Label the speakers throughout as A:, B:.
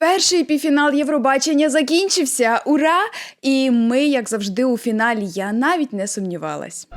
A: Перший півфінал Євробачення закінчився. Ура! І ми, як завжди, у фіналі. Я навіть не сумнівалась.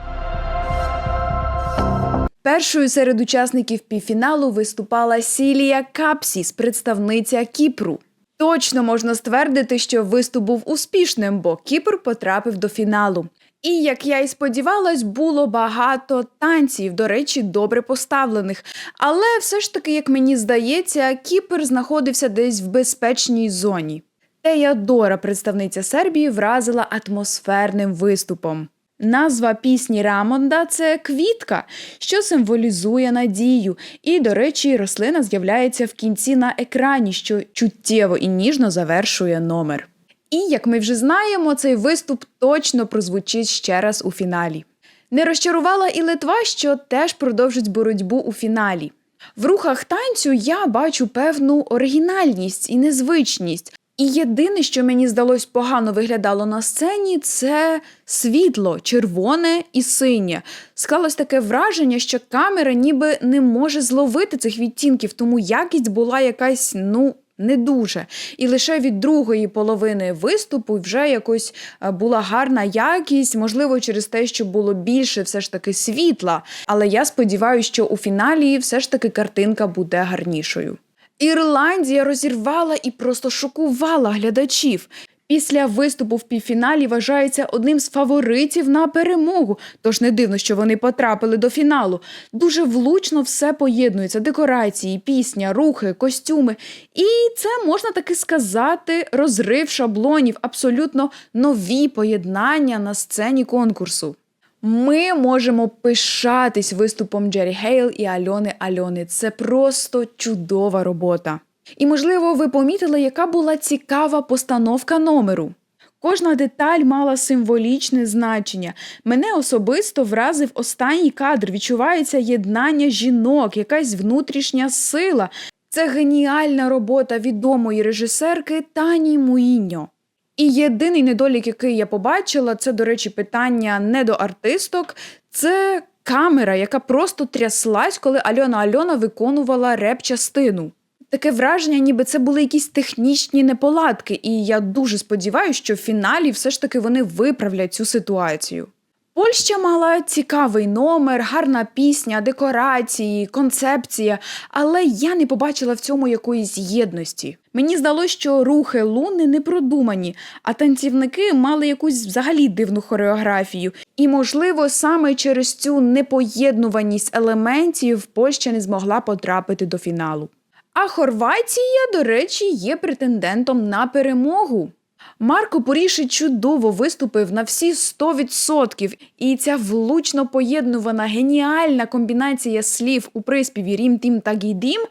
A: Першою серед учасників півфіналу виступала Сілія Капсіс, представниця Кіпру. Точно можна ствердити, що виступ був успішним, бо Кіпр потрапив до фіналу. І як я і сподівалась, було багато танців, до речі, добре поставлених. Але все ж таки, як мені здається, Кіпр знаходився десь в безпечній зоні. Тея Дора, представниця Сербії, вразила атмосферним виступом. Назва пісні Рамонда це квітка, що символізує надію. І, до речі, рослина з'являється в кінці на екрані, що чуттєво і ніжно завершує номер. І як ми вже знаємо, цей виступ точно прозвучить ще раз у фіналі. Не розчарувала і Литва, що теж продовжить боротьбу у фіналі. В рухах танцю я бачу певну оригінальність і незвичність. І єдине, що мені здалось погано виглядало на сцені, це світло, червоне і синє. Склалось таке враження, що камера ніби не може зловити цих відтінків, тому якість була якась, ну, не дуже. І лише від другої половини виступу вже якось е, була гарна якість, можливо, через те, що було більше все ж таки світла. Але я сподіваюся, що у фіналі все ж таки картинка буде гарнішою. Ірландія розірвала і просто шокувала глядачів. Після виступу в півфіналі вважається одним з фаворитів на перемогу, тож не дивно, що вони потрапили до фіналу. Дуже влучно все поєднується: декорації, пісня, рухи, костюми. І це можна таки сказати, розрив шаблонів, абсолютно нові поєднання на сцені конкурсу. Ми можемо пишатись виступом Джері Гейл і Альони Альони. Це просто чудова робота. І, можливо, ви помітили, яка була цікава постановка номеру. Кожна деталь мала символічне значення. Мене особисто вразив останній кадр. Відчувається єднання жінок, якась внутрішня сила. Це геніальна робота відомої режисерки Тані Муїньо. І єдиний недолік, який я побачила, це, до речі, питання не до артисток, це камера, яка просто тряслась, коли Альона Альона виконувала реп-частину. Таке враження, ніби це були якісь технічні неполадки, і я дуже сподіваюся, що в фіналі все ж таки вони виправлять цю ситуацію. Польща мала цікавий номер, гарна пісня, декорації, концепція, але я не побачила в цьому якоїсь єдності. Мені здалося, що рухи луни не продумані, а танцівники мали якусь взагалі дивну хореографію. І, можливо, саме через цю непоєднуваність елементів Польща не змогла потрапити до фіналу. А Хорватія, до речі, є претендентом на перемогу. Марко Поріші чудово виступив на всі 100%. І ця влучно поєднувана геніальна комбінація слів у приспіві Рім Тім та Гідім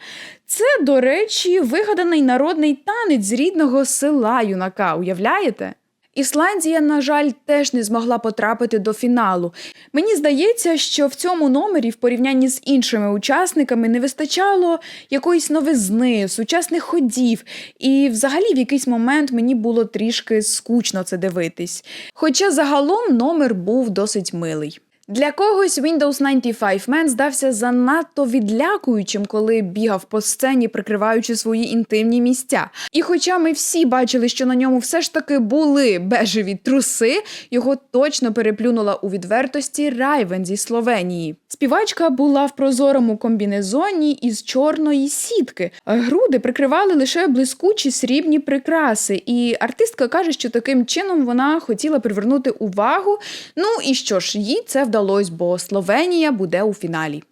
A: це, до речі, вигаданий народний танець з рідного села юнака. Уявляєте? Ісландія, на жаль, теж не змогла потрапити до фіналу. Мені здається, що в цьому номері, в порівнянні з іншими учасниками, не вистачало якоїсь новизни, сучасних ходів, і взагалі в якийсь момент мені було трішки скучно це дивитись. Хоча загалом номер був досить милий. Для когось Windows 95 Man здався занадто відлякуючим, коли бігав по сцені, прикриваючи свої інтимні місця. І хоча ми всі бачили, що на ньому все ж таки були бежеві труси, його точно переплюнула у відвертості Райвен зі Словенії. Співачка була в прозорому комбінезоні із чорної сітки. Груди прикривали лише блискучі срібні прикраси, і артистка каже, що таким чином вона хотіла привернути увагу. Ну і що ж, їй це вдалося, бо Словенія буде у фіналі.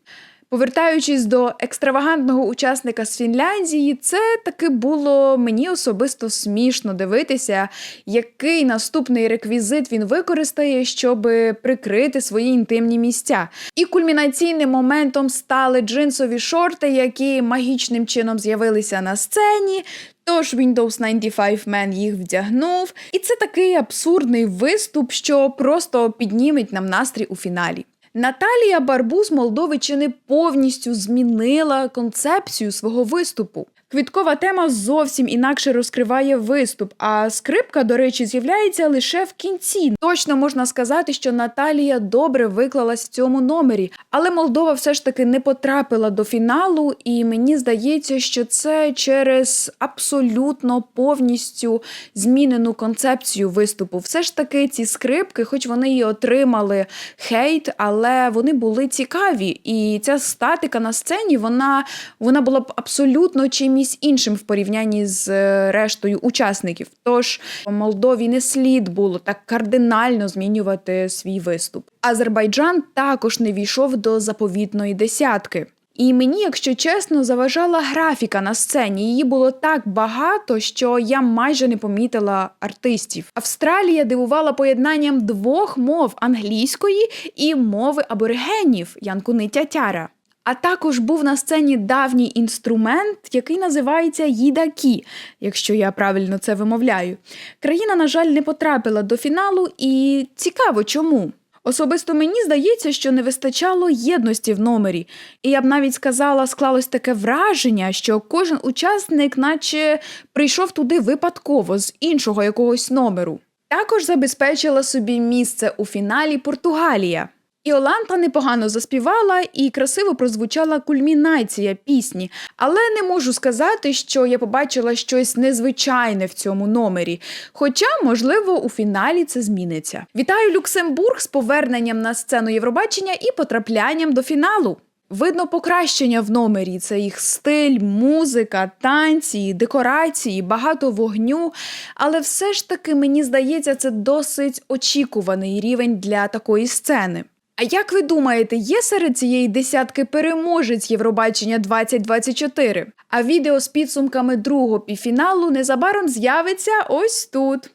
A: Повертаючись до екстравагантного учасника з Фінляндії, це таки було мені особисто смішно дивитися, який наступний реквізит він використає, щоб прикрити свої інтимні місця. І кульмінаційним моментом стали джинсові шорти, які магічним чином з'явилися на сцені. Тож Windows 95 Man їх вдягнув, і це такий абсурдний виступ, що просто підніметь нам настрій у фіналі. Наталія Барбу з Молдови чи не повністю змінила концепцію свого виступу. Квіткова тема зовсім інакше розкриває виступ. А скрипка, до речі, з'являється лише в кінці. Точно можна сказати, що Наталія добре виклалась в цьому номері, але Молдова все ж таки не потрапила до фіналу, і мені здається, що це через абсолютно повністю змінену концепцію виступу. Все ж таки, ці скрипки, хоч вони і отримали хейт, але вони були цікаві. І ця статика на сцені вона, вона була б абсолютно чимось іншим в порівнянні з е, рештою учасників. Тож Молдові не слід було так кардинально змінювати свій виступ. Азербайджан також не війшов до заповітної десятки. І мені, якщо чесно, заважала графіка на сцені. Її було так багато, що я майже не помітила артистів. Австралія дивувала поєднанням двох мов англійської і мови аборигенів Янкуни Тятяра. А також був на сцені давній інструмент, який називається їдакі, якщо я правильно це вимовляю. Країна, на жаль, не потрапила до фіналу, і цікаво чому. Особисто мені здається, що не вистачало єдності в номері, і я б навіть сказала, склалось таке враження, що кожен учасник, наче прийшов туди випадково з іншого якогось номеру. Також забезпечила собі місце у фіналі Португалія. Іоланта непогано заспівала і красиво прозвучала кульмінація пісні, але не можу сказати, що я побачила щось незвичайне в цьому номері. Хоча, можливо, у фіналі це зміниться. Вітаю Люксембург з поверненням на сцену Євробачення і потраплянням до фіналу. Видно покращення в номері. Це їх стиль, музика, танці, декорації, багато вогню. Але все ж таки мені здається, це досить очікуваний рівень для такої сцени. А як ви думаєте, є серед цієї десятки переможець Євробачення 2024? А відео з підсумками другого півфіналу незабаром з'явиться ось тут.